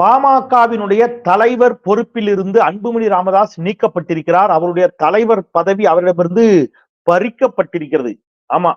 பாமகவினுடைய தலைவர் பொறுப்பில் இருந்து அன்புமணி ராமதாஸ் நீக்கப்பட்டிருக்கிறார். அவருடைய தலைவர் பதவி அவரிடமிருந்து பறிக்கப்பட்டிருக்கிறது. ஆமா.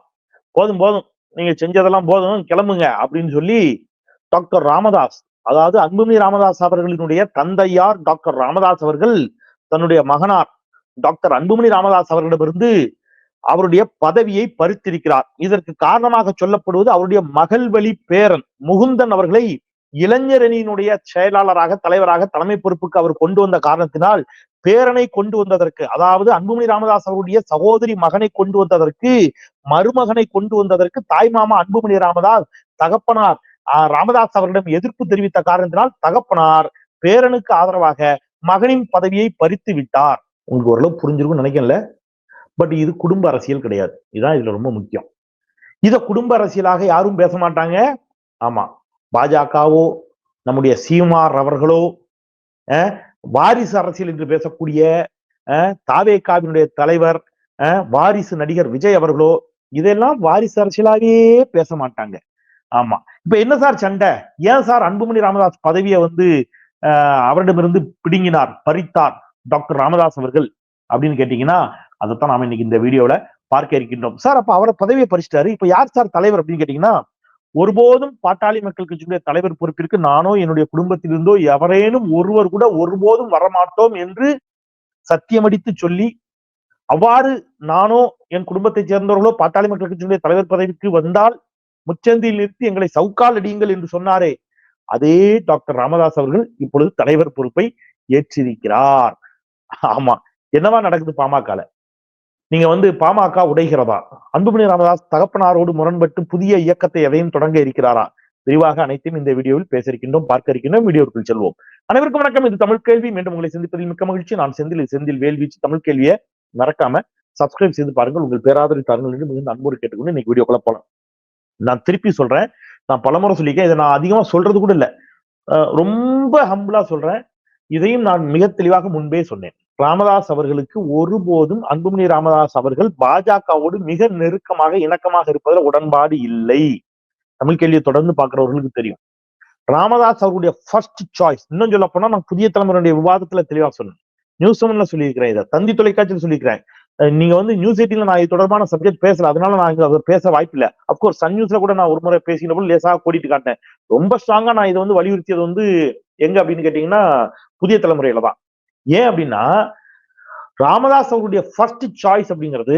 போதும் போதும். நீங்க செஞ்சதெல்லாம் போதும். கிளம்புங்க அப்படின்னு சொல்லி டாக்டர் ராமதாஸ் அதாவது அன்புமணி ராமதாஸ் அவர்களினுடைய தந்தையார் டாக்டர் ராமதாஸ் அவர்கள் தன்னுடைய மகனார் டாக்டர் அன்புமணி ராமதாஸ் அவர்களிடமிருந்து அவருடைய பதவியை பறித்திருக்கிறார். இதற்கு காரணமாக சொல்லப்படுவது அவருடைய மகள் வழி பேரன் முகுந்தன் அவர்களை இளைஞரணியினுடைய செயலாளராக தலைவராக தலைமை பொறுப்புக்கு அவர் கொண்டு வந்த காரணத்தினால் பேரனை கொண்டு வந்ததற்கு அதாவது அன்புமணி ராமதாஸ் அவருடைய சகோதரி மகனை கொண்டு வந்ததற்கு மருமகனை கொண்டு வந்ததற்கு தாய்மாமா அன்புமணி ராமதாஸ் தகப்பனார் ஆஹ், ராமதாஸ் அவரிடம் எதிர்ப்பு தெரிவித்த காரணத்தினால் தகப்பனார் பேரனுக்கு ஆதரவாக மகனின் பதவியை பறித்து விட்டார். உங்களுக்கு ஓரளவு புரிஞ்சிருக்கும் நினைக்கல. பட் இது குடும்ப அரசியல் கிடையாது. இதுதான் இதுல ரொம்ப முக்கியம். இத குடும்ப அரசியலாக யாரும் பேச மாட்டாங்க. ஆமா. பாஜகவோ நம்முடைய சீமார் அவர்களோ வாரிசு அரசியல் என்று பேசக்கூடிய தாவேக்காவினுடைய தாவேகாவினுடைய தலைவர் வாரிசு நடிகர் விஜய் அவர்களோ இதெல்லாம் வாரிசு அரசியலாகவே பேச மாட்டாங்க. ஆமா. இப்ப என்ன சார் சண்டை? ஏன் சார் அன்புமணி ராமதாஸ் பதவியை வந்து அவரிடமிருந்து பிடுங்கினார் பறித்தார் டாக்டர் ராமதாஸ் அவர்கள்? அப்படின்னு கேட்டீங்கன்னா அதைத்தான் நாம இன்னைக்கு இந்த வீடியோல பார்க்க இருக்கின்றோம். சார் அப்ப அவரை பதவியை பறிச்சிட்டாரு. இப்ப யார் சார் தலைவர் அப்படின்னு கேட்டீங்கன்னா ஒருபோதும் பாட்டாளி மக்கள் கட்சியுடைய தலைவர் பொறுப்பிற்கு நானோ என்னுடைய குடும்பத்திலிருந்தோ எவரேனும் ஒருவர் கூட ஒருபோதும் வரமாட்டோம் என்று சத்தியமடித்து சொல்லி அவ்வாறு நானோ என் குடும்பத்தைச் சேர்ந்தவர்களோ பாட்டாளி மக்கள் கட்சியினுடைய தலைவர் பதவிக்கு வந்தால் முச்சந்தியில் நிறுத்தி எங்களை சவுக்கால் அடியுங்கள் என்று சொன்னாரே அதே டாக்டர் ராமதாஸ் அவர்கள் இப்பொழுது தலைவர் பொறுப்பை ஏற்றிருக்கிறார். ஆமா என்னவா நடக்குது பாமகல? நீங்க வந்து பாமக உடைகிறதா? அன்புமணி ராமதாஸ் தகப்பனாரோடு முரண்பட்டு புதிய இயக்கத்தை எதையும் தொடங்க இருக்கிறாரா? விரிவாக அனைத்தையும் இந்த வீடியோவில் பேச இருக்கின்றோம் பார்க்க இருக்கின்றோம் வீடியோக்குள் செல்வோம். அனைவருக்கும் வணக்கம். இது தமிழ் கேள்வி. மீண்டும் உங்களை சந்திப்பதில் மிக்க மகிழ்ச்சி. நான் செந்தில். செந்தில் வேல்வீச்சு தமிழ் கேள்வியை மறக்காம சப்ஸ்கிரைப் செய்து பாருங்கள். உங்கள் பேராதரி தாருங்கள் என்று மிகுந்த அன்போடு கேட்டுக்கொண்டு இன்னைக்கு வீடியோக்குள்ள போலாம். நான் திருப்பி சொல்றேன். நான் பலமுறை சொல்லியிருக்கேன். இதை நான் அதிகமா சொல்றது கூட இல்லை. ரொம்ப ஹம்பிளா சொல்றேன். இதையும் நான் மிக தெளிவாக முன்பே சொன்னேன். ராமதாஸ் அவர்களுக்கு ஒருபோதும் அன்புமணி ராமதாஸ் அவர்கள் பாஜகவோடு மிக நெருக்கமாக இணக்கமாக இருப்பதில் உடன்பாடு இல்லை. தமிழ் கேள்வியை தொடர்ந்து பார்க்கிறவர்களுக்கு தெரியும். ராமதாஸ் அவருடைய ஃபர்ஸ்ட் சாய்ஸ் இன்னும் சொல்ல போனா நான் புதிய தலைமுறையுடைய விவாதத்துல தெளிவா சொன்னேன். நியூஸ் செவன்ல சொல்லியிருக்கிறேன் இதை. தந்தி தொலைக்காட்சியில் சொல்லியிருக்கிறேன். நீங்க வந்து நியூஸ் எயிட்டில நான் இது தொடர்பான சப்ஜெக்ட் பேசல அதனால நான் இங்க அதை பேச வாய்ப்பில்லை அப்கோர்ஸ் சன் நியூஸ்ல கூட நான் ஒரு முறை பேசின போது லேசாக கூட்டிட்டு காட்டினேன். ரொம்ப ஸ்ட்ராங்கா நான் இதை வந்து வலியுறுத்தியது வந்து எங்க அப்படின்னு கேட்டீங்கன்னா புதிய தலைமுறையில தான். ஏன் அப்படின்னா ராமதாஸ் அவருடைய ஃபர்ஸ்ட் சாய்ஸ் அப்படிங்கிறது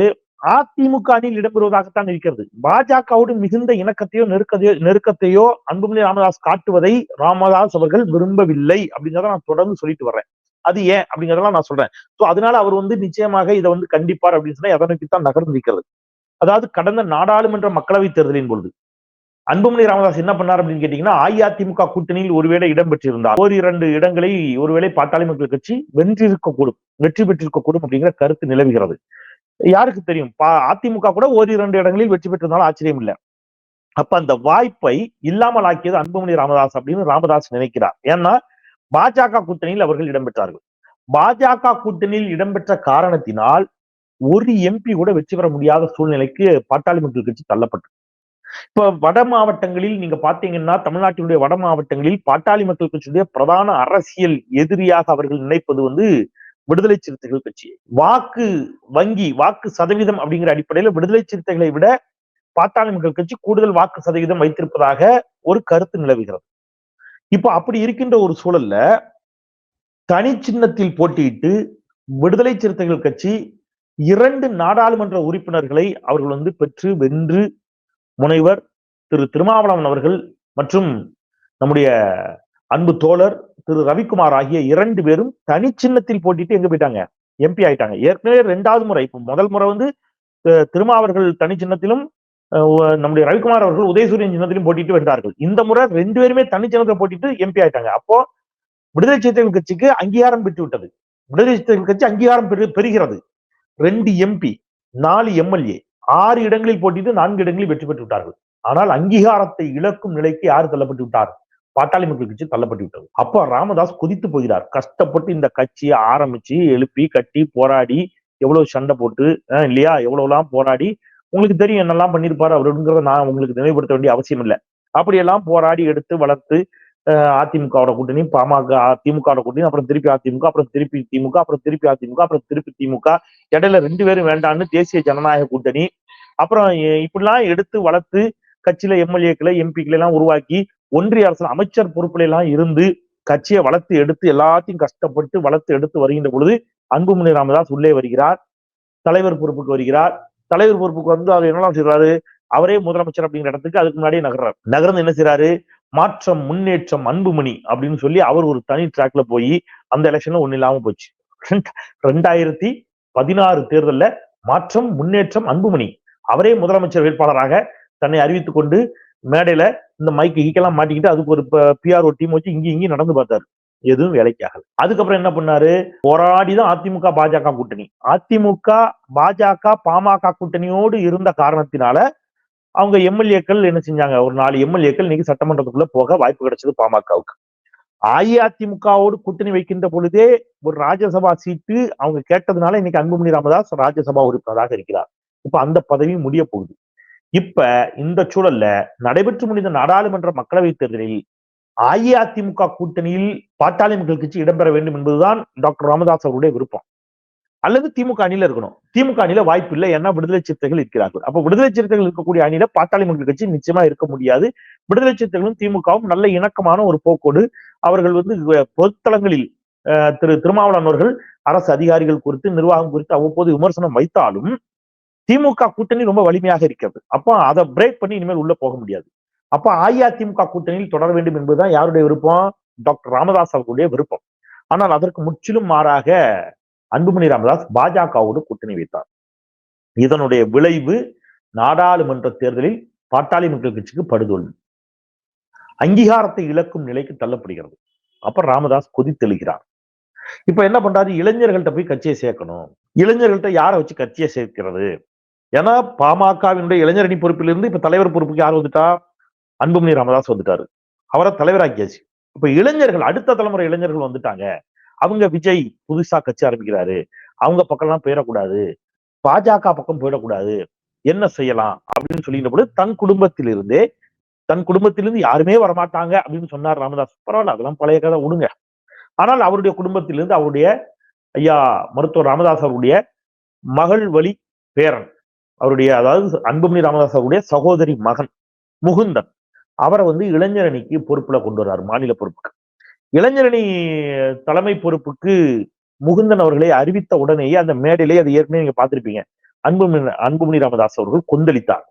அதிமுக அணியில் இடம்பெறுவதாகத்தான் இருக்கிறது. பாஜகவோடு மிகுந்த இணக்கத்தையோ நெருக்கத்தையோ நெருக்கத்தையோ அன்புமணி ராமதாஸ் காட்டுவதை ராமதாஸ் அவர்கள் விரும்பவில்லை அப்படிங்கிறத நான் தொடர்ந்து சொல்லிட்டு வர்றேன். அது ஏன் அப்படிங்கறதெல்லாம் நான் சொல்றேன். ஸோ அதனால அவர் வந்து நிச்சயமாக இதை வந்து கண்டிப்பார் அப்படின்னு சொன்னா எதனைக்குத்தான் நகர்ந்து நிற்கிறது அதாவது கடந்த நாடாளுமன்ற மக்களவை தேர்தலின் பொழுது. அன்புமணி ராமதாஸ் என்ன பண்ணார் அப்படின்னு கேட்டீங்கன்னா அஇஅதிமுக கூட்டணியில் ஒருவேளை இடம் பெற்றிருந்தார் ஒரு இரண்டு இடங்களை ஒருவேளை பாட்டாளி மக்கள் கட்சி வென்றிருக்கக்கூடும் வெற்றி பெற்றிருக்கக்கூடும் அப்படிங்கிற கருத்து நிலவுகிறது. யாருக்கு தெரியும்? பா- அதிமுக கூட ஒரு இரண்டு இடங்களில் வெற்றி பெற்றிருந்தாலும் ஆச்சரியம் இல்லை. அப்ப அந்த வாய்ப்பை இல்லாமல் ஆக்கியது அன்புமணி ராமதாஸ் அப்படின்னு ராமதாஸ் நினைக்கிறார். ஏன்னா பாஜக கூட்டணியில் அவர்கள் இடம்பெற்றார்கள் பாஜக கூட்டணியில் இடம்பெற்ற காரணத்தினால் ஒரு எம்பி கூட வெற்றி பெற முடியாத சூழ்நிலைக்கு பாட்டாளி மக்கள் கட்சி தள்ளப்பட்டது இப்ப வட மாவட்டங்களில் நீங்க பாத்தீங்கன்னா தமிழ்நாட்டினுடைய வட மாவட்டங்களில் பாட்டாளி மக்கள் கட்சியுடைய பிரதான அரசியல் எதிரியாக அவர்கள் நினைப்பது வந்து விடுதலை சிறுத்தைகள் கட்சி. வாக்கு வங்கி வாக்கு சதவீதம் அப்படிங்கிற அடிப்படையில விடுதலை சிறுத்தைகளை விட பாட்டாளி மக்கள் கட்சி கூடுதல் வாக்கு சதவீதம் வைத்திருப்பதாக ஒரு கருத்து நிலவுகிறது. இப்போ அப்படி இருக்கின்ற ஒரு சூழல்ல தனி சின்னத்தில் போட்டியிட்டு விடுதலை சிறுத்தைகள் கட்சி இரண்டு நாடாளுமன்ற உறுப்பினர்களை அவர்கள் வந்து பெற்று வென்று முனைவர் திரு திருமாவளவன் அவர்கள் மற்றும் நம்முடைய அன்பு தோழர் திரு ரவிக்குமார் ஆகிய இரண்டு பேரும் தனி சின்னத்தில் போட்டிட்டு எங்க போயிட்டாங்க? எம்பி ஆயிட்டாங்க. ஏற்கனவே ரெண்டாவது முறை. இப்போ முதல் முறை வந்து திருமாவர்கள் தனி சின்னத்திலும் அஹ், நம்முடைய ரவிக்குமார் அவர்கள் உதயசூரியன் சின்னத்திலும் போட்டிட்டு வென்றார்கள் இந்த முறை ரெண்டு பேருமே தனி சின்னத்தை போட்டிட்டு எம்பி ஆயிட்டாங்க. அப்போ விடுதலை சிறுத்தைகள் கட்சிக்கு அங்கீகாரம் பெற்று விட்டது. விடுதலை சிறுத்தைகள் கட்சி அங்கீகாரம் பெறுகிறது. ரெண்டு எம்பி நாலு எம்எல்ஏ ஆறு இடங்களில் போட்டிட்டு நான்கு இடங்களில் வெற்றி பெற்று விட்டார்கள். ஆனால் அங்கீகாரத்தை இழக்கும் நிலைக்கு யார் தள்ளப்பட்டு விட்டார்? பாட்டாளி மக்கள் கட்சி தள்ளப்பட்டு விட்டது. அப்போ ராமதாஸ் குதித்து போகிறார். கஷ்டப்பட்டு இந்த கட்சியை ஆரம்பிச்சு எழுப்பி கட்டி போராடி எவ்வளவு சண்டை போட்டு இல்லையா? எவ்வளவுலாம் போராடி உங்களுக்கு தெரியும் என்னெல்லாம் பண்ணியிருப்பாரு அவருங்கிறத நான் உங்களுக்கு நினைவுபடுத்த வேண்டிய அவசியம் இல்லை. அப்படியெல்லாம் போராடி எடுத்து வளர்த்து அதிமுகவோட கூட்டணி பாமக திமுகவோட கூட்டணி அப்புறம் திருப்பி அதிமுக அப்புறம் திருப்பி திமுக அப்புறம் திருப்பி அதிமுக அப்புறம் திருப்பி திமுக. இடையில ரெண்டு பேரும் வேண்டான்னு தேசிய ஜனநாயக கூட்டணி. அப்புறம் இப்படிலாம் எடுத்து வளர்த்து கட்சியில எம்எல்ஏக்களை எம்பிக்களை எல்லாம் உருவாக்கி ஒன்றிய அரசு அமைச்சர் பொறுப்புல எல்லாம் இருந்து கட்சியை வளர்த்து எடுத்து எல்லாத்தையும் கஷ்டப்பட்டு வளர்த்து எடுத்து வருகின்ற பொழுது அன்புமணி ராமதாஸ் உள்ளே வருகிறார். தலைவர் பொறுப்புக்கு வருகிறார். தலைவர் பொறுப்புக்கு வந்து அவர் என்னெல்லாம் செய்றாரு? அவரே முதலமைச்சர் அப்படிங்கிற இடத்துக்கு அதுக்கு முன்னாடியே நகர்றாரு. நகர்ந்து என்ன செய்யறாரு மாற்றம் முன்னேற்றம் அன்புமணி அப்படின்னு சொல்லி அவர் ஒரு தனி ட்ராக்ல போய் அந்த எலெக்ஷன்ல ஒண்ணு இல்லாம போச்சு. ரெண்டாயிரத்தி பதினாறு தேர்தல்ல மாற்றம் முன்னேற்றம் அன்புமணி. அவரே முதலமைச்சர் வேட்பாளராக தன்னை அறிவித்துக் கொண்டு மேடையில இந்த மைக்கு ஈக்கெல்லாம் மாட்டிக்கிட்டு அதுக்கு ஒரு பிஆர்ஓ டீம் வச்சு இங்கேயும் இங்கேயும் நடந்து பார்த்தாரு. எதுவும் வேலைக்காகல அதுக்கப்புறம் என்ன பண்ணாரு? போராடிதான் அதிமுக பாஜக கூட்டணி. அதிமுக பாஜக பாமக கூட்டணியோடு இருந்த காரணத்தினால அவங்க எம்எல்ஏக்கள் என்ன செஞ்சாங்க? ஒரு நாலு எம்எல்ஏக்கள் இன்னைக்கு சட்டமன்றத்துக்குள்ள போக வாய்ப்பு கிடைச்சது பாமகவுக்கு. அஇஅதிமுகவோடு கூட்டணி வைக்கின்ற பொழுதே ஒரு ராஜ்யசபா சீட்டு அவங்க கேட்டதுனால இன்னைக்கு அன்புமணி ராமதாஸ் ராஜ்யசபா உறுப்பினராக இருக்கிறார். இப்ப அந்த பதவி முடிய போகுது. இப்ப இந்த சூழல்ல நடைபெற்று முடிந்த நாடாளுமன்ற மக்களவைத் தேர்தலில் அஇஅதிமுக கூட்டணியில் பாட்டாளி மக்கள் கட்சி இடம்பெற வேண்டும் என்பதுதான் டாக்டர் ராமதாஸ் அவருடைய விருப்பம். அல்லது திமுக அணியில இருக்கணும். திமுக அணியில வாய்ப்பு இல்லை ஏன்னா விடுதலை சிறுத்தைகள் இருக்கிறார்கள். அப்ப விடுதலை சிறுத்தைகள் இருக்கக்கூடிய அணியில பாட்டாளி மக்கள் கட்சி நிச்சயமா இருக்க முடியாது. விடுதலை சிறுத்தைகளும் திமுகவும் நல்ல இணக்கமான ஒரு போக்கோடு அவர்கள் வந்து பொதுத்தளங்களில் அஹ், திரு திருமாவளவன் அவர்கள் அரசு அதிகாரிகள் குறித்து நிர்வாகம் குறித்து அவ்வப்போது விமர்சனம் வைத்தாலும் திமுக கூட்டணி ரொம்ப வலிமையாக இருக்கிறது. அப்போ அதை பிரேக் பண்ணி இனிமேல் உள்ள போக முடியாது. அப்போ அஇஅதிமுக கூட்டணியில் தொடர வேண்டும் என்பதுதான் யாருடைய விருப்பம்? டாக்டர் ராமதாஸ் அவர்களுடைய விருப்பம். ஆனால் அதற்கு முற்றிலும் மாறாக அன்புமணி ராமதாஸ் பாஜகவோடு கூட்டணி வைத்தார். இதனுடைய விளைவு நாடாளுமன்ற தேர்தலில் பாட்டாளி மக்கள் கட்சிக்கு படுதோல்வி. அங்கீகாரத்தை இழக்கும் நிலைக்கு தள்ளப்படுகிறது. அப்ப ராமதாஸ் கொதித்தெழுகிறார். இப்ப என்ன பண்றாரு? இளைஞர்கள்ட்ட போய் கட்சியை சேர்க்கணும். இளைஞர்கள்ட்ட யாரை வச்சு கட்சியை சேர்க்கிறது? ஏன்னா பாமகவினுடைய இளைஞரணி பொறுப்பிலிருந்து இப்ப தலைவர் பொறுப்புக்கு யார் வந்துட்டா? அன்புமணி ராமதாஸ் வந்துட்டாரு. அவரை தலைவராக்கியாச்சு. இப்ப இளைஞர்கள் அடுத்த தலைமுறை இளைஞர்கள் வந்துட்டாங்க. அவங்க விஜய் புதுசா கட்சி ஆரம்பிக்கிறாரு. அவங்க பக்கம்லாம் போயிடக்கூடாது. பாஜக பக்கம் போயிடக்கூடாது. என்ன செய்யலாம் அப்படின்னு சொல்லின பொழுது தன் குடும்பத்திலிருந்தே தன் குடும்பத்திலிருந்து யாருமே வரமாட்டாங்க அப்படின்னு சொன்னார் ராமதாஸ். பரவாயில்ல அதெல்லாம் பழைய கதை விடுங்க. ஆனால் அவருடைய குடும்பத்திலிருந்து அவருடைய ஐயா மருத்துவர் ராமதாஸ் அவருடைய மகள் வழி பேரன் அவருடைய அதாவது அன்புமணி ராமதாஸ் அவருடைய சகோதரி மகன் முகுந்தன் அவரை வந்து இளைஞர் அணிக்கு பொறுப்புல கொண்டு வர்றார் மாநில பொறுப்புக்கு. இளைஞரணி தலைமை பொறுப்புக்கு முகுந்தன் அவர்களை அறிவித்த உடனேயே அந்த மேடையிலே அது ஏற்கனவே நீங்க பார்த்திருப்பீங்க. அன்புமணி அன்புமணி ராமதாஸ் அவர்கள் கொந்தளித்தார்.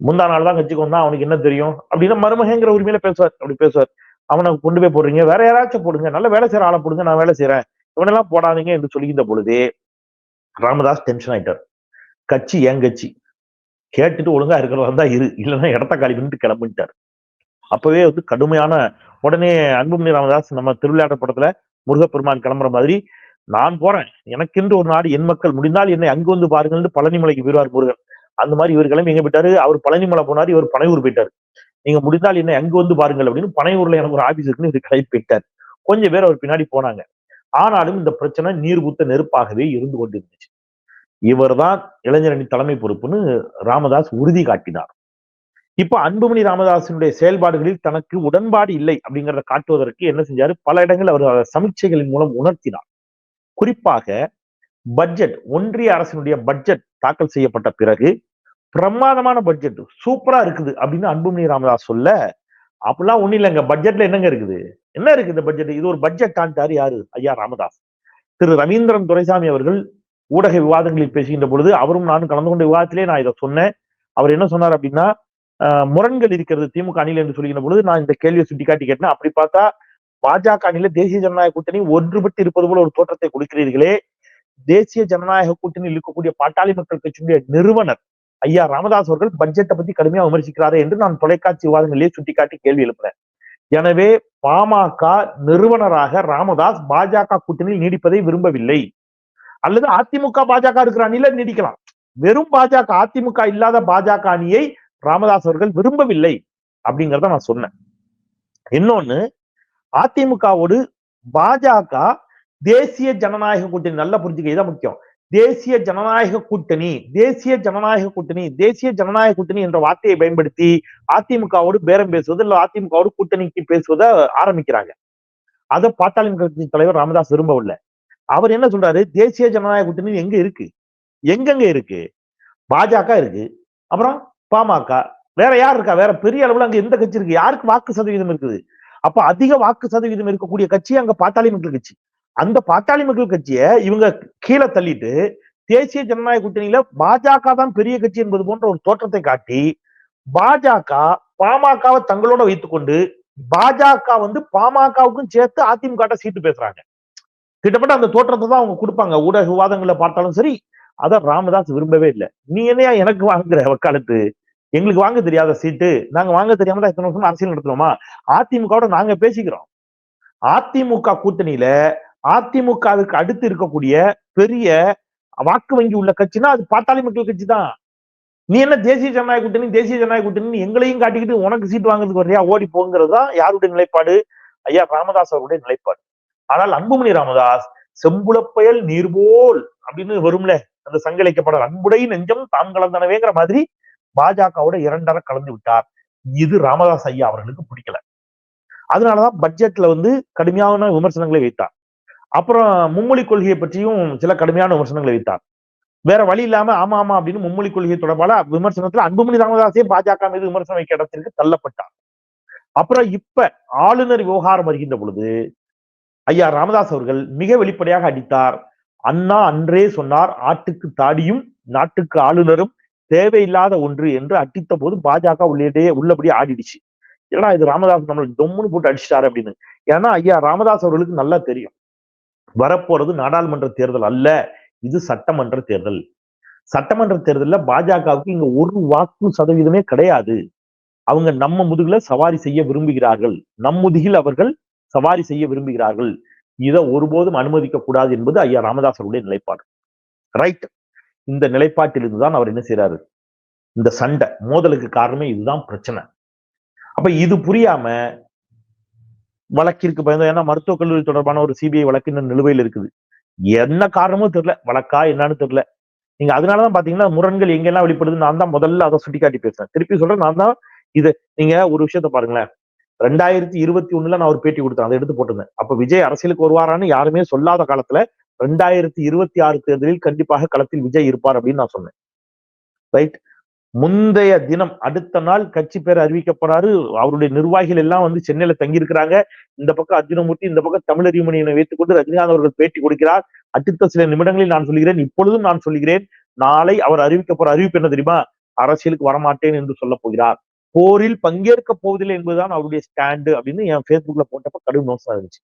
முந்தா நாள் தான் கட்சிக்கு வந்தா அவனுக்கு என்ன தெரியும்? அப்படின்னா மருமகங்கிற உரிமையில பேசுவார். அப்படி பேசுவார். அவனை கொண்டு போய் போடுறீங்க. வேற யாராச்சும் போடுங்க. நல்ல வேலை செய்யற ஆளை போடுங்க. நான் வேலை செய்யறேன் இவனெல்லாம் போடாதீங்க என்று சொல்லுகின்ற பொழுதே ராமதாஸ் டென்ஷன் ஆயிட்டார். கட்சி என் கட்சி? கேட்டுட்டு ஒழுங்கா இருக்கிறதா இருந்தா இரு. இல்லைன்னா இடத்த காலி பண்ணிட்டு கிளம்பிட்டார். அப்பவே வந்து கடுமையான உடனே அன்புமணி ராமதாஸ் நம்ம திருவிளையாட்டு படத்துல முருகப்பெருமான் கிளம்புற மாதிரி நான் போறேன். எனக்கென்று ஒரு நாடு என் மக்கள் முடிந்தால் என்னை அங்கு வந்து பாருங்கள்னு பழனிமலைக்கு போயிருவார் முருகன். அந்த மாதிரி இவர் கிளம்பி எங்க போயிட்டாரு? அவர் பழனிமலை போனாரு இவர் பனையூர் போயிட்டாரு. நீங்க முடிந்தால் என்னை அங்கு வந்து பாருங்கள் அப்படின்னு பனையூர்ல எனக்கு ஒரு ஆபீஸ் இருக்குன்னு இவர் கிளம்பி போயிட்டார். கொஞ்சம் பேர் அவர் பின்னாடி போனாங்க. ஆனாலும் இந்த பிரச்சனை நீர் குத்த நெருப்பாகவே இருந்து கொண்டிருந்துச்சு. இவர்தான் இளைஞரணி தலைமை பொறுப்புன்னு ராமதாஸ் உறுதி காட்டினார். இப்ப அன்புமணி ராமதாசனுடைய செயல்பாடுகளில் தனக்கு உடன்பாடு இல்லை அப்படிங்கிறத காட்டுவதற்கு என்ன செஞ்சாரு? பல இடங்கள் அவர் சமீட்சைகளின் மூலம் உணர்த்தினார். குறிப்பாக பட்ஜெட் ஒன்றிய அரசினுடைய பட்ஜெட் தாக்கல் செய்யப்பட்ட பிறகு பிரமாதமான பட்ஜெட் சூப்பரா இருக்குது அப்படின்னு அன்புமணி ராமதாஸ் சொல்ல அப்படிலாம் ஒண்ணும் இல்லைங்க. பட்ஜெட்ல என்னங்க இருக்குது? என்ன இருக்கு இந்த பட்ஜெட் இது ஒரு பட்ஜெட் ஆண்டாரு யாரு? ஐயா ராமதாஸ். திரு ரவீந்திரன் துரைசாமி அவர்கள் ஊடக விவாதங்களில் பேசுகின்ற பொழுது அவரும் நானும் கலந்து கொண்ட விவாதத்திலே நான் இதை சொன்னேன். அவர் என்ன சொன்னார் அப்படின்னா முரண்கள் இருக்கிறது திமுக அணியில் என்று சொல்லுகின்ற பொழுது நான் இந்த கேள்வியை சுட்டிக்காட்டி கேட்டேன். அப்படி பார்த்தா பாஜக அணியில தேசிய ஜனநாயக கூட்டணி ஒன்றுபட்டு இருப்பது போல ஒரு தோற்றத்தை கொடுக்கிறீர்களே. தேசிய ஜனநாயக கூட்டணியில் இருக்கக்கூடிய பாட்டாளி மக்கள் கட்சியினுடைய நிறுவனர் ஐயா ராமதாஸ் அவர்கள் பட்ஜெட்டை பத்தி கடுமையா விமர்சிக்கிறாரே என்று நான் தொலைக்காட்சி விவாதங்களிலே சுட்டிக்காட்டி கேள்வி எழுப்புறேன். எனவே பாமக நிறுவனராக ராமதாஸ் பாஜக கூட்டணியில் நீடிப்பதை விரும்பவில்லை. அல்லது அதிமுக பாஜக இருக்கிற அணியில நீடிக்கலாம். வெறும் பாஜக அதிமுக இல்லாத பாஜக அணியை ராமதாஸ் அவர்கள் விரும்பவில்லை அப்படிங்கறத நான் சொன்னேன். இன்னொன்னு அதிமுகவோடு பாஜக தேசிய ஜனநாயக கூட்டணி நல்லா புரிஞ்சுக்க இதான் முக்கியம். தேசிய ஜனநாயக கூட்டணி தேசிய ஜனநாயக கூட்டணி தேசிய ஜனநாயக கூட்டணி என்ற வார்த்தையை பயன்படுத்தி அதிமுகவோடு பேரம் பேசுவது இல்ல அதிமுகவோடு கூட்டணிக்கு பேசுவதை ஆரம்பிக்கிறாங்க. அதை பாட்டாளி கட்சி தலைவர் ராமதாஸ் விரும்பவில்லை. அவர் என்ன சொல்றாரு? தேசிய ஜனநாயக கூட்டணி எங்க இருக்கு? எங்கெங்க இருக்கு? பாஜக இருக்கு. அப்புறம் பாமக வேற யார் இருக்கா? வேற பெரிய அளவுல அங்க எந்த கட்சி இருக்கு? யாருக்கு வாக்கு சதவீதம் இருக்குது? அப்ப அதிக வாக்கு சதவீதம் இருக்கக்கூடிய கட்சி அங்க பாட்டாளி மக்கள் கட்சி. அந்த பாட்டாளி மக்கள் கட்சியை இவங்க கீழே தள்ளிட்டு தேசிய ஜனநாயக கூட்டணியில பாஜக தான் பெரிய கட்சி என்பது போன்ற ஒரு தோற்றத்தை காட்டி பாஜக பாமகவை தங்களோட வைத்துக்கொண்டு பாஜக வந்து பாமகவுக்கும் சேர்த்து அதிமுக சீட்டு பேசுறாங்க. கிட்டத்தட்ட அந்த தோற்றத்தை தான் அவங்க கொடுப்பாங்க. ஊடக விவாதங்களை பார்த்தாலும் சரி அதை ராமதாஸ் விரும்பவே இல்லை. நீ என்னையா எனக்கு வாங்குற வக்காலத்து? எங்களுக்கு வாங்க தெரியாத சீட்டு நாங்க வாங்க தெரியாம தான் இத்தனை வருஷம் அரசியல் நடத்துறோமா அதிமுகவோட நாங்க பேசிக்கிறோம். அதிமுக கூட்டணியில அதிமுகவுக்கு அடுத்து இருக்கக்கூடிய பெரிய வாக்கு வங்கி உள்ள கட்சினா அது பாட்டாளி மக்கள் கட்சி தான். நீ என்ன தேசிய ஜனநாயக கூட்டணி தேசிய ஜனநாயக கூட்டணி எங்களையும் காட்டிக்கிட்டு உனக்கு சீட் வாங்குறதுக்கு வரையா ஓடி போங்கிறது தான் யாருடைய நிலைப்பாடு? ஐயா ராமதாஸ் அவருடைய நிலைப்பாடு. ஆனால் அன்புமணி ராமதாஸ் செம்புலப்பயல் நீர்போல் அப்படின்னு வரும்ல அந்த சங்கலைக்கப்பட அன்புடை நெஞ்சம் தாம் கலந்தனவேங்கிற மாதிரி பாஜகவோட இரண்டரை கலந்து விட்டார். இது ராமதாஸ் ஐயா அவர்களுக்கு பிடிக்கல. அதனாலதான் பட்ஜெட்ல வந்து கடுமையான விமர்சனங்களை வைத்தார். அப்புறம் மும்மொழி கொள்கையை பற்றியும் சில கடுமையான விமர்சனங்களை வைத்தார். வேற வழி இல்லாம ஆமா ஆமா அப்படின்னு மும்மொழி கொள்கை தொடர்பான விமர்சனத்துல அன்புமணி ராமதாஸே பாஜக மீது விமர்சனம் வைக்க இடத்திற்கு தள்ளப்பட்டார். அப்புறம் இப்ப ஆளுநர் விவகாரம் வருகின்ற பொழுது ஐயா ராமதாஸ் அவர்கள் மிக வெளிப்படையாக அடித்தார். அண்ணா அன்றே சொன்னார் ஆட்டுக்கு தாடியும் நாட்டுக்கு ஆளுநரும் தேவையில்லாத ஒன்று என்று அடித்த போது பாஜக உள்ளே உள்ளபடி ஆடிடுச்சு. ஏன்னா இது ராமதாஸ் நம்மளை தொம்முன்னு போட்டு அடிச்சிட்டாரு அப்படின்னு. ஏன்னா ஐயா ராமதாஸ் அவர்களுக்கு நல்லா தெரியும். வரப்போறது நாடாளுமன்ற தேர்தல் அல்ல இது சட்டமன்ற தேர்தல். சட்டமன்ற தேர்தல்ல பாஜகவுக்கு இங்க ஒரு வாக்கு சதவீதமே கிடையாது. அவங்க நம்ம முதுகுல சவாரி செய்ய விரும்புகிறார்கள். நம் முதுகில் அவர்கள் சவாரி செய்ய விரும்புகிறார்கள். இதை ஒருபோதும் அனுமதிக்க கூடாது என்பது ஐயா ராமதாசருடைய நிலைப்பாடு. ரைட் இந்த நிலைப்பாட்டிலிருந்து தான் அவர் என்ன செய்யறாரு இந்த சண்டை. மோதலுக்கு காரணமே இதுதான் பிரச்சனை. அப்ப இது புரியாம வழக்கிற்கு பயந்து ஏன்னா மருத்துவக் கல்லூரி தொடர்பான ஒரு சிபிஐ வழக்கு இன்னும் நிலுவையில் இருக்குது. என்ன காரணமும் தெரியல. வழக்கா என்னன்னு தெரியல. நீங்க அதனாலதான் பாத்தீங்கன்னா முரண்கள் எங்கெல்லாம் வெளிப்படுது நான் தான் முதல்ல அதை சுட்டிக்காட்டி பேசுறேன். திருப்பி சொல்றேன் நான் தான் இது நீங்க ஒரு விஷயத்த பாருங்களேன். ரெண்டாயிரத்தி இருபத்தி ஒண்ணுல நான் ஒரு பேட்டி கொடுத்தேன். அதை எடுத்து போட்டிருந்தேன். அப்ப விஜய் அரசியலுக்கு வருவாரான்னு யாருமே சொல்லாத காலத்துல ரெண்டாயிரத்தி இருபத்தி ஆறு தேர்தலில் கண்டிப்பாக களத்தில் விஜய் இருப்பார் அப்படின்னு நான் சொன்னேன். ரைட் முந்தைய தினம் அடுத்த நாள் கட்சி பேர் அறிவிக்கப்படாரு அவருடைய நிர்வாகிகள் எல்லாம் வந்து சென்னையில தங்கியிருக்கிறாங்க. இந்த பக்கம் அர்ஜுனமூர்த்தி இந்த பக்கம் தமிழறிமணியனை வைத்துக்கொண்டு ரஜினிகாந்த் அவர்கள் பேட்டி கொடுக்கிறார். அடுத்த சில நிமிடங்களில் நான் சொல்கிறேன் இப்பொழுதும் நான் சொல்கிறேன் நாளை அவர் அறிவிக்க அறிவிப்பு என்ன தெரியுமா? அரசியலுக்கு வரமாட்டேன் என்று சொல்ல போகிறார். போரில் பங்கேற்க போவதில்லை என்பதுதான் அவருடைய ஸ்டாண்டு அப்படின்னு என் ஃபேஸ்புக்ல போட்டப்ப கடும் மோசம் இருந்துச்சு.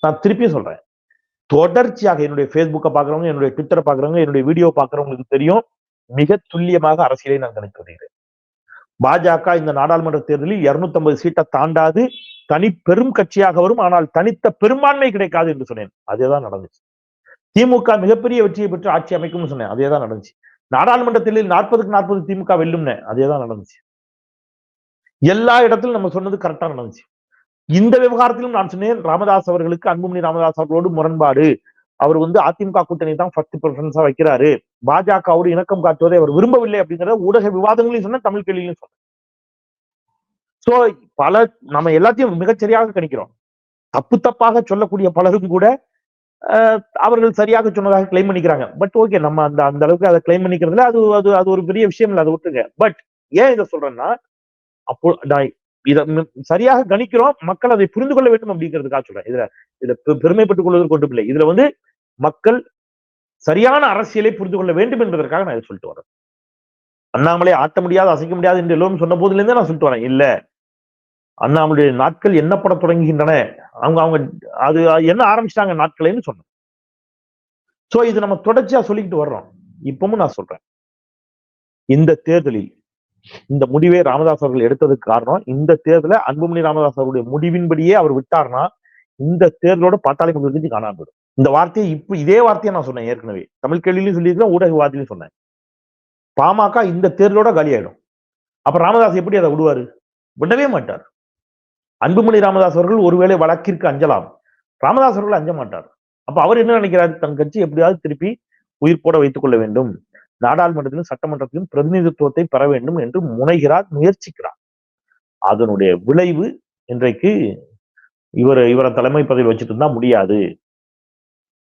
நான் திருப்பி சொல்றேன். தொடர்ச்சியாக என்னுடைய ஃபேஸ்புக்கை பார்க்குறவங்க என்னுடைய ட்விட்டரை பார்க்குறவங்க என்னுடைய வீடியோ பாக்குறவங்களுக்கு தெரியும். மிக துல்லியமாக அரசியலை நான் கணித்து வருகிறேன் பாஜக இந்த நாடாளுமன்ற தேர்தலில் இருநூத்தி ஐம்பது சீட்டை தாண்டாது. தனி பெரும் கட்சியாக வரும். ஆனால் தனித்த பெரும்பான்மை கிடைக்காது என்று சொன்னேன். அதேதான் நடந்துச்சு. திமுக மிகப்பெரிய வெற்றியை பெற்று ஆட்சி அமைக்கும்னு சொன்னேன். அதே தான் நடந்துச்சு. நாடாளுமன்றத்தில் நாற்பதுக்கு நாற்பது திமுக வெல்லும்னு. அதே தான் நடந்துச்சு. எல்லா இடத்திலும் நம்ம சொன்னது கரெக்டா நடந்துச்சு. இந்த விவகாரத்திலும் நான் சொன்னேன் ராமதாஸ் அவர்களுக்கு அன்புமணி ராமதாஸ் அவர்களோடு முரண்பாடு. அவர் வந்து அதிமுக கூட்டணி தான் ஃபர்ஸ்ட் ப்ரிஃபரன்ஸா வைக்கிறாரு. பாஜகவோடு இணக்கம் காட்டுவதை அவர் விரும்பவில்லை அப்படிங்கிறத ஊடக விவாதங்களையும் சொன்ன தமிழ் கேள்வியிலும் சொன்னேன். சோ பல நம்ம எல்லாத்தையும் மிகச்சரியாக கணிக்கிறோம். தப்பு தப்பாக சொல்லக்கூடிய பலரும் கூட அவர்கள் சரியாக சொன்னதாக கிளைம் பண்ணிக்கிறாங்க. பட் ஓகே நம்ம அந்த அந்த அளவுக்கு அதை கிளைம் பண்ணிக்கிறதுல அது அது அது ஒரு பெரிய விஷயம் இல்லை அதை விட்டுருங்க. பட் ஏன் இதை சொல்றேன்னா அப்போ நான் இதை சரியாக கணிக்கிறோம். மக்கள் அதை புரிந்து கொள்ள வேண்டும் அப்படிங்கிறதுக்காக சொல்றேன். இதுல இதுல பெருமைப்பட்டுக் கொள்வதற்கு கொண்டு இல்லை. இதுல வந்து மக்கள் சரியான அரசியலை புரிந்து கொள்ள வேண்டும் என்பதற்காக நான் இதை சொல்லிட்டு வரேன். அண்ணாமலை ஆட்ட முடியாது அசைக்க முடியாது என்று எல்லோரும் சொன்ன போதிலிருந்தே நான் சொல்லிட்டு வரேன். இல்ல. அண்ணாமலை நாட்கள் எண்ணப்பட தொடங்குகின்றன. அவங்க அவங்க அது என்ன ஆரம்பிச்சிட்டாங்க நாட்களைன்னு சொன்னேன். சோ இது நம்ம தொடர்ச்சியா சொல்லிக்கிட்டு வர்றோம். இப்பவும் நான் சொல்றேன். இந்த தேர்தலில் இந்த முடிவை ராமதாஸ் அவர்கள் எடுத்ததுக்கு காரணம் இந்த தேர்தல அன்புமணி ராமதாஸ் அவருடைய முடிவின்படியே அவர் விட்டார்னா இந்த தேர்தலோட பாட்டாளி மக்கள் கட்சி காணாம போயிடும். இந்த வார்த்தையை இப்ப இதே வார்த்தையை நான் சொன்னேன் ஏற்கனவே. தமிழ் கேள்வியிலும் சொல்லியிருக்கேன் ஊடக வார்த்தையிலும் சொன்னேன். பாமக இந்த தேர்தலோட காலியாயிடும். அப்ப ராமதாஸ் எப்படி அதை விடுவாரு? விடவே மாட்டார். அன்புமணி ராமதாஸ் அவர்கள் ஒருவேளை வழக்கிற்கு அஞ்சலாம். ராமதாஸ் அவர்கள் அஞ்ச மாட்டார். அப்ப அவர் என்ன நினைக்கிறார்? தன் கட்சி எப்படியாவது திருப்பி உயிர் போட வைத்துக் கொள்ள வேண்டும். நாடாளுமன்றத்திலும் சட்டமன்றத்திலும் பிரதிநிதித்துவத்தை பெற வேண்டும் என்று முனைகிறார் முயற்சிக்கிறார். அதனுடைய விளைவு இன்றைக்கு இவர் இவரை தலைமை பதவி வச்சுட்டு இருந்தா முடியாது.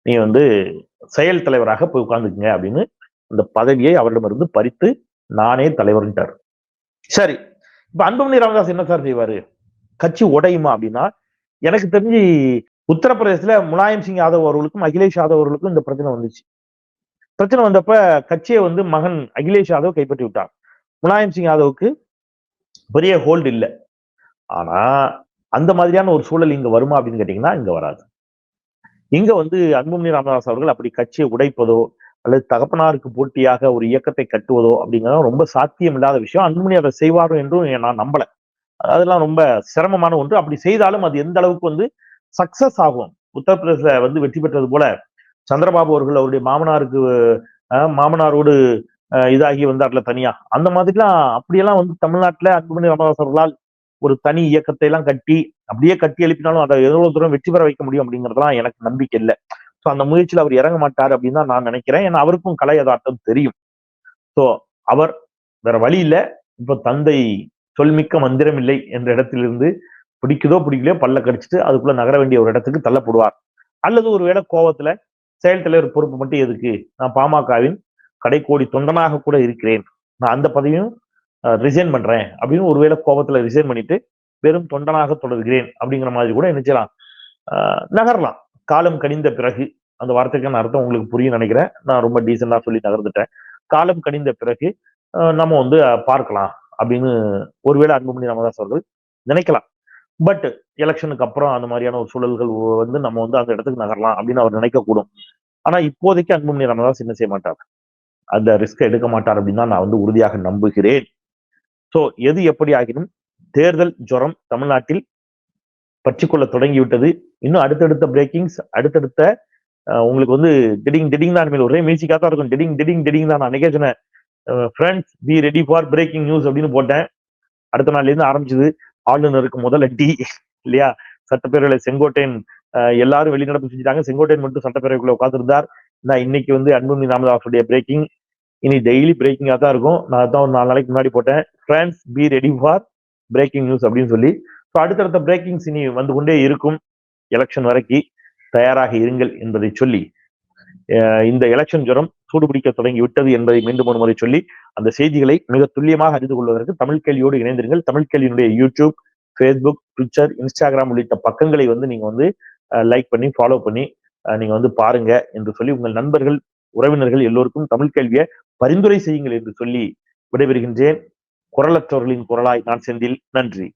நீ வந்து செயல் தலைவராக போய் உட்கார்ந்துக்குங்க அப்படின்னு அந்த பதவியை அவரிடமிருந்து பறித்து நானே தலைவர்ன்ட்டார். சரி இப்ப அன்புமணி ராமதாஸ் என்ன சார் செய்வாரு? கட்சி உடையுமா அப்படின்னா எனக்கு தெரிஞ்சு உத்தரப்பிரதேசத்துல முலாயம் சிங் யாதவ் அவர்களுக்கும் அகிலேஷ் யாதவ் அவர்களுக்கும் இந்த பிரச்சனை வந்துச்சு. பிரச்சனை வந்தப்ப கட்சியை வந்து மகன் அகிலேஷ் யாதவ் கைப்பற்றி விட்டார். முலாயம் சிங் யாதவுக்கு பெரிய ஹோல்டு இல்லை. ஆனா அந்த மாதிரியான ஒரு சூழல் இங்க வருமா அப்படின்னு கேட்டீங்கன்னா இங்க வராது. இங்க வந்து அன்புமணி ராமதாஸ் அவர்கள் அப்படி கட்சியை உடைப்பதோ அல்லது தகப்பனாருக்கு போட்டியாக ஒரு இயக்கத்தை கட்டுவதோ அப்படிங்கிறது ரொம்ப சாத்தியம் இல்லாத விஷயம். அன்புமணி அதை செய்வாரோ என்றும் நான் நம்பல. அதெல்லாம் ரொம்ப சிரமமான ஒன்று. அப்படி செய்தாலும் அது எந்த அளவுக்கு வந்து சக்சஸ் ஆகும்? உத்தரப்பிரதேச வந்து வெற்றி பெற்றது போல சந்திரபாபு அவர்கள் அவருடைய மாமனாருக்கு மாமனாரோடு இதாகி வந்தார்ல தனியா. அந்த மாதிரிலாம் அப்படியெல்லாம் வந்து தமிழ்நாட்டில் அன்புமணி ராமதாசர்களால் ஒரு தனி இயக்கத்தை எல்லாம் கட்டி அப்படியே கட்டி எழுப்பினாலும் அதை எவ்வளவு தூரம் வெற்றி பெற வைக்க முடியும் அப்படிங்கிறதுலாம் எனக்கு நம்பிக்கை இல்லை. ஸோ அந்த முயற்சியில் அவர் இறங்க மாட்டார் அப்படின்னு தான் நான் நினைக்கிறேன். ஏன்னா அவருக்கும் கலை யதார்த்தம் தெரியும். ஸோ அவர் வேற வழி இல்லை. இப்ப தந்தை சொல்மிக்க மந்திரம் இல்லை என்ற இடத்திலிருந்து பிடிக்குதோ பிடிக்கலையோ பல்ல கடிச்சிட்டு அதுக்குள்ள நகர வேண்டிய ஒரு இடத்துக்கு தள்ளப்படுவார். அல்லது ஒருவேளை கோவத்துல செயல் தலைவர் பொறுப்பு மட்டும் எதுக்கு? நான் பாமகவின் கடைக்கோடி தொண்டனாக கூட இருக்கிறேன். நான் அந்த பதவியும் ரிசைன் பண்றேன் அப்படின்னு ஒருவேளை கோபத்துல ரிசைன் பண்ணிட்டு வெறும் தொண்டனாக தொடர்கிறேன் அப்படிங்கிற மாதிரி கூட நினைச்சலாம். நகரலாம். காலம் கனிந்த பிறகு அந்த வார்த்தைக்கான அர்த்தம் உங்களுக்கு புரியும் நினைக்கிறேன். நான் ரொம்ப டீசெண்டா சொல்லி நகர்ந்துட்டேன். காலம் கனிந்த பிறகு நம்ம வந்து பார்க்கலாம் அப்படின்னு ஒருவேளை அன்புமணி ராமதாஸ் அவர்கள் நினைக்கலாம். பட் எலெக்ஷனுக்கு அப்புறம் அந்த மாதிரியான ஒரு சூழல்கள் வந்து நம்ம வந்து அந்த இடத்துக்கு நகரலாம் அப்படின்னு அவர் நினைக்கக்கூடும். ஆனா இப்போதைக்கு அன்புமணி ராமதாஸ் என்ன செய்ய மாட்டார்? அந்த ரிஸ்க் எடுக்க மாட்டார் அப்படின்னு தான் நான் வந்து உறுதியாக நம்புகிறேன். ஸோ எது எப்படி ஆகினும் தேர்தல் ஜுரம் தமிழ்நாட்டில் பற்றிக்கொள்ள தொடங்கிவிட்டது. இன்னும் அடுத்தடுத்த பிரேக்கிங்ஸ் அடுத்தடுத்த உங்களுக்கு வந்து டிடிங் டிடிங் தான் மேல் ஒரே மியூசிக்காக தான் இருக்கும். டிடிங் டிடிங் டிடிங் தான் நான் அன்னைக்கே சொன்னேன் friends be ready for breaking news அப்படின்னு போட்டேன். அடுத்த நாள்லேருந்து ஆரம்பிச்சது. ஆளுநருக்கு முதல்ல டி இல்லையா? சட்டப்பேரவை செங்கோட்டையன் எல்லாரும் வெளிநடப்பு செஞ்சுட்டாங்க. செங்கோட்டையன் மட்டும் சட்டப்பேரவைக்குள்ள உட்காந்துருந்தார் நான் இன்னைக்கு வந்து அன்புமணி ராமதாஸுடைய பிரேக்கிங் இனி டெய்லி பிரேக்கிங்காக தான் இருக்கும். நான் தான் ஒரு நாலு நாளைக்கு முன்னாடி போட்டேன். Friends be ready for breaking news அப்படின்னு சொல்லி. ஸோ அடுத்தடுத்த பிரேக்கிங்ஸ் இனி வந்து கொண்டே இருக்கும். எலெக்ஷன் வரைக்கும் தயாராக இருங்கள் என்பதை சொல்லி இந்த எலெக்ஷன் ஜுரம் சூடுபிடிக்க தொடங்கி விட்டது என்பதை மீண்டும் ஒரு முறை சொல்லி அந்த செய்திகளை மிக துல்லியமாக அறிந்து கொள்வதற்கு தமிழ் கேள்வியோடு இணைந்திருங்கள். தமிழ் கேள்வியினுடைய யூடியூப் ஃபேஸ்புக் ட்விட்டர் இன்ஸ்டாகிராம் உள்ளிட்ட பக்கங்களை வந்து நீங்க வந்து லைக் பண்ணி ஃபாலோ பண்ணி நீங்க வந்து பாருங்க என்று சொல்லி உங்கள் நண்பர்கள் உறவினர்கள் எல்லோருக்கும் தமிழ் கேள்வியை பரிந்துரை செய்யுங்கள் என்று சொல்லி விடைபெறுகின்றேன். குரலற்றவர்களின் குரலாய் நான் செந்தில். நன்றி.